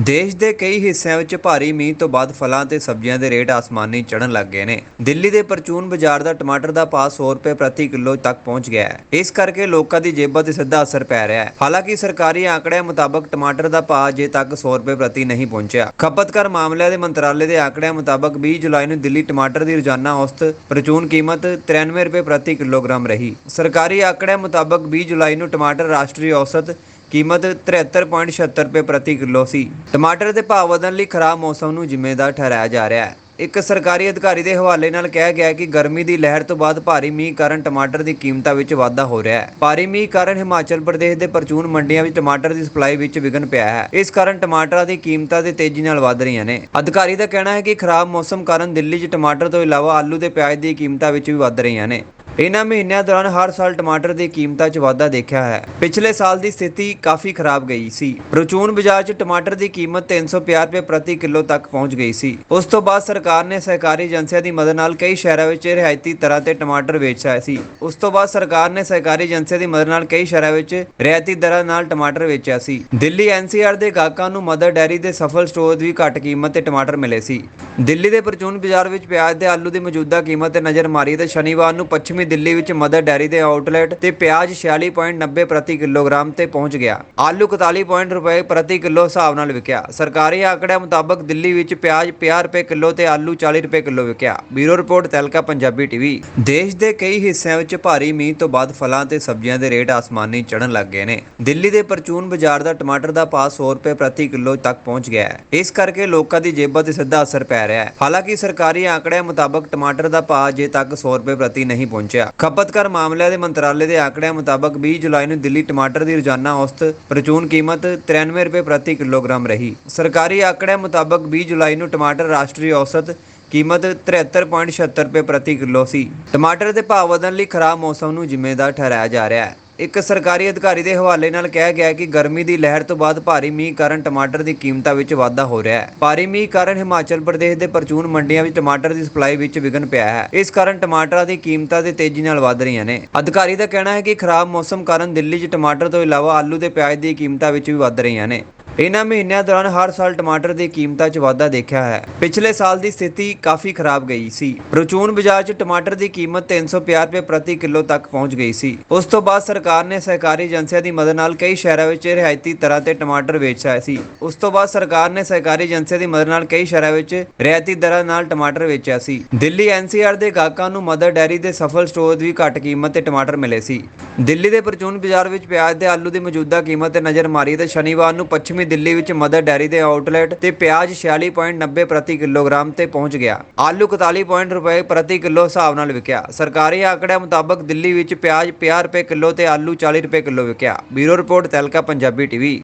ਦੇਸ਼ ਦੇ ਕਈ ਹਿੱਸਿਆਂ ਵਿੱਚ ਭਾਰੀ ਮੀਂਹ ਤੋਂ ਬਾਅਦ ਫਲਾਂ ਤੇ ਸਬਜ਼ੀਆਂ ਦੇ ਰੇਟ ਆਸਮਾਨੀ ਚੜਨ ਲੱਗ ਗਏ ਨੇ। ਦਿੱਲੀ ਦੇ ਪਰਚੂਨ ਬਾਜ਼ਾਰ ਦਾ ਟਮਾਟਰ ਦਾ ਭਾਅ 100 ਰੁਪਏ ਪ੍ਰਤੀ ਕਿਲੋ ਤੱਕ ਪਹੁੰਚ ਗਿਆ ਹੈ। ਇਸ ਕਰਕੇ ਲੋਕਾਂ ਦੀ ਜੇਬਾਂ ਤੇ ਸਿੱਧਾ ਅਸਰ ਪੈ ਰਿਹਾ ਹੈ। ਹਾਲਾਂਕਿ ਸਰਕਾਰੀ ਆંકੜਿਆਂ ਮੁਤਾਬਕ ਟਮਾਟਰ ਦਾ ਭਾਅ ਅਜੇ ਤੱਕ 100 ਰੁਪਏ ਪ੍ਰਤੀ ਨਹੀਂ ਪਹੁੰਚਿਆ। ਖਪਤਕਾਰ ਮਾਮਲਿਆਂ ਦੇ ਮੰਤਰਾਲੇ ਦੇ ਆંકੜਿਆਂ ਮੁਤਾਬਕ 20 ਜੁਲਾਈ ਨੂੰ ਦਿੱਲੀ ਟਮਾਟਰ ਦੀ ਰੋਜ਼ਾਨਾ ਔਸਤ ਪਰਚੂਨ ਕੀਮਤ 93 ਰੁਪਏ ਪ੍ਰਤੀ ਕਿਲੋਗ੍ਰਾਮ ਰਹੀ। ਸਰਕਾਰੀ ਆંકੜਿਆਂ ਮੁਤਾਬਕ 20 ਜੁਲਾਈ ਨੂੰ ਟਮਾਟਰ ਰਾਸ਼ਟਰੀ ਔਸਤ ਕੀਮਤ 73.76 ਰੁਪਏ ਪ੍ਰਤੀ ਕਿਲੋ ਸੀ। ਟਮਾਟਰ ਦੇ ਭਾਅ ਵਧਣ ਲਈ ਖਰਾਬ ਮੌਸਮ ਨੂੰ ਜ਼ਿੰਮੇਵਾਰ ਠਹਿਰਾਇਆ ਜਾ ਰਿਹਾ ਹੈ। ਇੱਕ ਸਰਕਾਰੀ ਅਧਿਕਾਰੀ ਦੇ ਹਵਾਲੇ ਨਾਲ ਕਿਹਾ ਗਿਆ ਕਿ ਗਰਮੀ ਦੀ ਲਹਿਰ ਤੋਂ ਬਾਅਦ ਭਾਰੀ ਮੀਂਹ ਕਾਰਨ ਟਮਾਟਰ ਦੀ ਕੀਮਤਾਂ ਵਿੱਚ ਵਾਧਾ ਹੋ ਰਿਹਾ ਹੈ। ਭਾਰੀ ਮੀਂਹ ਕਾਰਨ ਹਿਮਾਚਲ ਪ੍ਰਦੇਸ਼ ਦੇ ਪ੍ਰਚੂਨ ਮੰਡੀਆਂ ਵਿੱਚ ਟਮਾਟਰ ਦੀ ਸਪਲਾਈ ਵਿੱਚ ਵਿਘਨ ਪਿਆ ਹੈ। ਇਸ ਕਾਰਨ ਟਮਾਟਰਾਂ ਦੀ ਕੀਮਤਾਂ ਤੇ ਤੇਜ਼ੀ ਨਾਲ ਵਧ ਰਹੀਆਂ ਨੇ। ਅਧਿਕਾਰੀ ਦਾ ਕਹਿਣਾ ਹੈ ਕਿ ਖਰਾਬ ਮੌਸਮ ਕਾਰਨ ਦਿੱਲੀ 'ਚ ਟਮਾਟਰ ਤੋਂ ਇਲਾਵਾ ਆਲੂ ਤੇ ਪਿਆਜ਼ ਦੀ ਕੀਮਤਾਂ ਵਿੱਚ ਵੀ ਵਧ ਰਹੀਆਂ ਨੇ। ਇਹਨਾਂ ਮਹੀਨਿਆਂ ਦੌਰਾਨ ਹਰ ਸਾਲ ਟਮਾਟਰ ਦੀ ਕੀਮਤਾਂ 'ਚ ਵਾਧਾ ਦੇਖਿਆ ਹੈ। ਪਿਛਲੇ ਸਾਲ ਦੀ ਸਥਿਤੀ ਕਾਫੀ ਖਰਾਬ ਗਈ ਸੀ। ਪ੍ਰਚੂਨ ਬਾਜ਼ਾਰ 'ਚ ਟਮਾਟਰ ਦੀ ਕੀਮਤ 350 ਰੁਪਏ ਪ੍ਰਤੀ ਕਿਲੋ ਤੱਕ ਪਹੁੰਚ ਗਈ ਸੀ। ਉਸ ਤੋਂ ਬਾਅਦ ਸਰਕਾਰ ਨੇ ਸਹਿਕਾਰੀ ਏਜੰਸੀਆਂ ਦੀ ਮਦਦ ਨਾਲ ਕਈ ਸ਼ਹਿਰਾਂ ਵਿੱਚ ਰਿਆਇਤੀ ਤਰ੍ਹਾਂ ਤੇ ਟਮਾਟਰ ਵੇਚਿਆ ਸੀ। ਉਸ ਤੋਂ ਬਾਅਦ ਸਰਕਾਰ ਨੇ ਸਹਿਕਾਰੀ ਏਜੰਸੀਆਂ ਦੀ ਮਦਦ ਨਾਲ ਕਈ ਸ਼ਹਿਰਾਂ ਵਿੱਚ ਰਿਆਇਤੀ ਦਰਾਂ ਨਾਲ ਟਮਾਟਰ ਵੇਚਿਆ ਸੀ। ਦਿੱਲੀ ਐਨਸੀਆਰ ਦੇ ਗਾਹਕਾਂ ਨੂੰ ਮਦਰ ਡੈਰੀ ਦੇ ਸਫਲ ਸਟੋਰ ਵੀ ਘੱਟ ਕੀਮਤ ਤੇ ਟਮਾਟਰ ਮਿਲੇ ਸੀ। ਦਿੱਲੀ ਦੇ ਪ੍ਰਚੂਨ ਬਾਜ਼ਾਰ ਵਿੱਚ ਪਿਆਜ਼ ਤੇ ਆਲੂ ਦੀ ਮੌਜੂਦਾ ਕੀਮਤ ਤੇ ਨਜ਼ਰ ਮਾਰੀ ਤੇ ਸ਼ਨੀਵਾਰ ਨੂੰ ਪੱਛਮੀ ਦਿੱਲੀ ਵਿੱਚ ਮਦਰ ਡੈਰੀ ਦੇ ਆਊਟਲੈਟ ਤੇ ਪਿਆਜ਼ 46.90 ਪ੍ਰਤੀ ਕਿਲੋਗ੍ਰਾਮ ਤੇ ਪਹੁੰਚ ਗਿਆ। ਆਲੂ 41 ਰੁਪਏ ਪ੍ਰਤੀ ਕਿਲੋ ਹਿਸਾਬ ਨਾਲ ਵਿਕਿਆ। ਸਰਕਾਰੀ ਆંકੜਿਆਂ ਮੁਤਾਬਕ ਦਿੱਲੀ ਵਿੱਚ ਪਿਆਜ਼ 50 ਰੁਪਏ ਕਿਲੋ ਤੇ ਆਲੂ 40 ਰੁਪਏ kilo ਵਿਕਿਆ। Bureau report Tehelka Punjabi TV. ਦੇਸ਼ ਦੇ ਕਈ ਹਿੱਸਿਆਂ ਵਿੱਚ ਭਾਰੀ ਮੀਂਹ ਤੋਂ ਬਾਅਦ ਫਲਾਂ ਤੇ ਸਬਜ਼ੀਆਂ ਦੇ ਰੇਟ ਆਸਮਾਨੀ ਚੜਨ ਲੱਗ ਗਏ ਨੇ। ਦਿੱਲੀ ਦੇ ਪਰਚੂਨ ਬਾਜ਼ਾਰ ਦਾ ਟਮਾਟਰ ਦਾ ਭਾਅ 100 ਰੁਪਏ ਪ੍ਰਤੀ ਕਿਲੋ ਤੱਕ ਪਹੁੰਚ ਗਿਆ ਹੈ। ਇਸ ਕਰਕੇ ਲੋਕਾਂ ਦੀ ਜੇਬਾਂ ਤੇ ਸਿੱਧਾ ਅਸਰ ਪੈ ਰਿਹਾ ਹੈ। ਹਾਲਾਂਕਿ ਸਰਕਾਰੀ ਆંકੜਿਆਂ ਮੁਤਾਬਕ ਟਮਾਟਰ ਦਾ ਭਾਅ ਅਜੇ ਤੱਕ 100 ਰੁਪਏ ਪ੍ਰਤੀ ਨਹੀਂ ਪਹੁੰਚਿਆ। ਖਪਤਕਾਰ ਮਾਮਲਿਆਂ ਦੇ ਮੰਤਰਾਲੇ ਦੇ ਆંકੜਿਆਂ ਮੁਤਾਬਕ 20 ਜੁਲਾਈ ਨੂੰ ਦਿੱਲੀ ਟਮਾਟਰ ਦੀ ਰੋਜ਼ਾਨਾ ਔਸਤ ਪ੍ਰਚੂਨ ਕੀਮਤ 93 ਰੁਪਏ ਪ੍ਰਤੀ ਕਿਲੋਗ੍ਰਾਮ ਰਹੀ। ਸਰਕਾਰੀ ਆંકੜਿਆਂ ਮੁਤਾਬਕ 20 ਜੁਲਾਈ ਨੂੰ ਟਮਾਟਰ ਰਾਸ਼ਟਰੀ ਔਸਤ ਕੀਮਤ 73.76 ਰੁਪਏ ਪ੍ਰਤੀ ਕਿਲੋ ਸੀ। ਟਮਾਟਰ ਦੇ ਭਾਅ ਵਧਣ ਲਈ ਖਰਾਬ ਮੌਸਮ ਨੂੰ ਜ਼ਿੰਮੇਵਾਰ ਠਹਿਰਾਇਆ ਜਾ ਰਿਹਾ ਹੈ। ਇੱਕ ਸਰਕਾਰੀ ਅਧਿਕਾਰੀ ਦੇ ਹਵਾਲੇ ਨਾਲ ਕਿਹਾ ਗਿਆ ਕਿ ਗਰਮੀ ਦੀ ਲਹਿਰ ਤੋਂ ਬਾਅਦ ਭਾਰੀ ਮੀਂਹ ਕਾਰਨ ਟਮਾਟਰ ਦੀ ਕੀਮਤਾਂ ਵਿੱਚ ਵਾਧਾ ਹੋ ਰਿਹਾ ਹੈ। ਭਾਰੀ ਮੀਂਹ ਕਾਰਨ ਹਿਮਾਚਲ ਪ੍ਰਦੇਸ਼ ਦੇ ਪਰਚੂਨ ਮੰਡੀਆਂ ਵਿੱਚ ਟਮਾਟਰ ਦੀ ਸਪਲਾਈ ਵਿੱਚ ਵਿਘਨ ਪਿਆ ਹੈ। ਇਸ ਕਾਰਨ ਟਮਾਟਰਾਂ ਦੀ ਕੀਮਤਾਂ ਤੇ ਤੇਜ਼ੀ ਨਾਲ ਵਧ ਰਹੀਆਂ ਨੇ। ਅਧਿਕਾਰੀ ਦਾ ਕਹਿਣਾ ਹੈ ਕਿ ਖਰਾਬ ਮੌਸਮ ਕਾਰਨ ਦਿੱਲੀ 'ਚ ਟਮਾਟਰ ਤੋਂ ਇਲਾਵਾ ਆਲੂ ਤੇ ਪਿਆਜ਼ ਦੀ ਕੀਮਤਾਂ ਵਿੱਚ ਵੀ ਵਧ ਰਹੀਆਂ ਨੇ। ਇਹਨਾਂ ਮਹੀਨਿਆਂ ਦੌਰਾਨ ਹਰ ਸਾਲ ਟਮਾਟਰ ਦੀ ਕੀਮਤਾਂ 'ਚ ਵਾਧਾ ਦੇਖਿਆ ਹੈ। ਪਿਛਲੇ ਸਾਲ ਦੀ ਸਥਿਤੀ ਕਾਫੀ ਖਰਾਬ ਗਈ ਸੀ। ਪ੍ਰਚੂਨ ਬਾਜ਼ਾਰ 'ਚ ਟਮਾਟਰ ਦੀ ਕੀਮਤ 350 ਰੁਪਏ ਪ੍ਰਤੀ ਕਿਲੋ ਤੱਕ ਪਹੁੰਚ ਗਈ ਸੀ। ਉਸ ਤੋਂ ਬਾਅਦ ਸਰਕਾਰ ਨੇ ਸਹਿਕਾਰੀ ਏਜੰਸੀਆਂ ਦੀ ਮਦਦ ਨਾਲ ਕਈ ਸ਼ਹਿਰਾਂ ਵਿੱਚ ਰਿਆਇਤੀ ਤਰ੍ਹਾਂ ਤੇ ਟਮਾਟਰ ਵੇਚਿਆ ਸੀ। ਉਸ ਤੋਂ ਬਾਅਦ ਸਰਕਾਰ ਨੇ ਸਹਿਕਾਰੀ ਏਜੰਸੀਆਂ ਦੀ ਮਦਦ ਨਾਲ ਕਈ ਸ਼ਹਿਰਾਂ ਵਿੱਚ ਰਿਆਇਤੀ ਦਰਾਂ ਨਾਲ ਟਮਾਟਰ ਵੇਚਿਆ ਸੀ। ਦਿੱਲੀ ਐਨਸੀਆਰ ਦੇ ਗਾਹਕਾਂ ਨੂੰ ਮਦਰ ਡੈਰੀ ਦੇ ਸਫਲ ਸਟੋਰ ਵੀ ਘੱਟ ਕੀਮਤ ਤੇ ਟਮਾਟਰ ਮਿਲੇ ਸੀ। ਦਿੱਲੀ ਦੇ ਪ੍ਰਚੂਨ ਬਾਜ਼ਾਰ ਵਿੱਚ ਪਿਆਜ਼ ਤੇ ਆਲੂ ਦੀ ਮੌਜੂਦਾ ਕੀਮਤ ਤੇ ਨਜ਼ਰ ਮਾਰੀ ਤੇ ਸ਼ਨੀਵਾਰ ਨੂੰ ਪੱਛਮੀ ਦਿੱਲੀ ਵਿੱਚ ਮਦਰ ਡੈਰੀ ਦੇ ਆਊਟਲੈਟ ਤੇ ਪਿਆਜ਼ 46.90 ਪ੍ਰਤੀ ਕਿਲੋਗ੍ਰਾਮ ਤੇ ਪਹੁੰਚ ਗਿਆ। ਆਲੂ 41 ਰੁਪਏ ਪ੍ਰਤੀ ਕਿਲੋ ਹਿਸਾਬ ਨਾਲ ਵਿਕਿਆ। ਸਰਕਾਰੀ ਆંકੜਿਆਂ ਮੁਤਾਬਕ ਦਿੱਲੀ ਵਿੱਚ ਪਿਆਜ਼ 50 ਰੁਪਏ ਕਿਲੋ ਤੇ ਆਲੂ 40 ਰੁਪਏ kilo ਵਿਕਿਆ। Bureau report Tehelka Punjabi TV.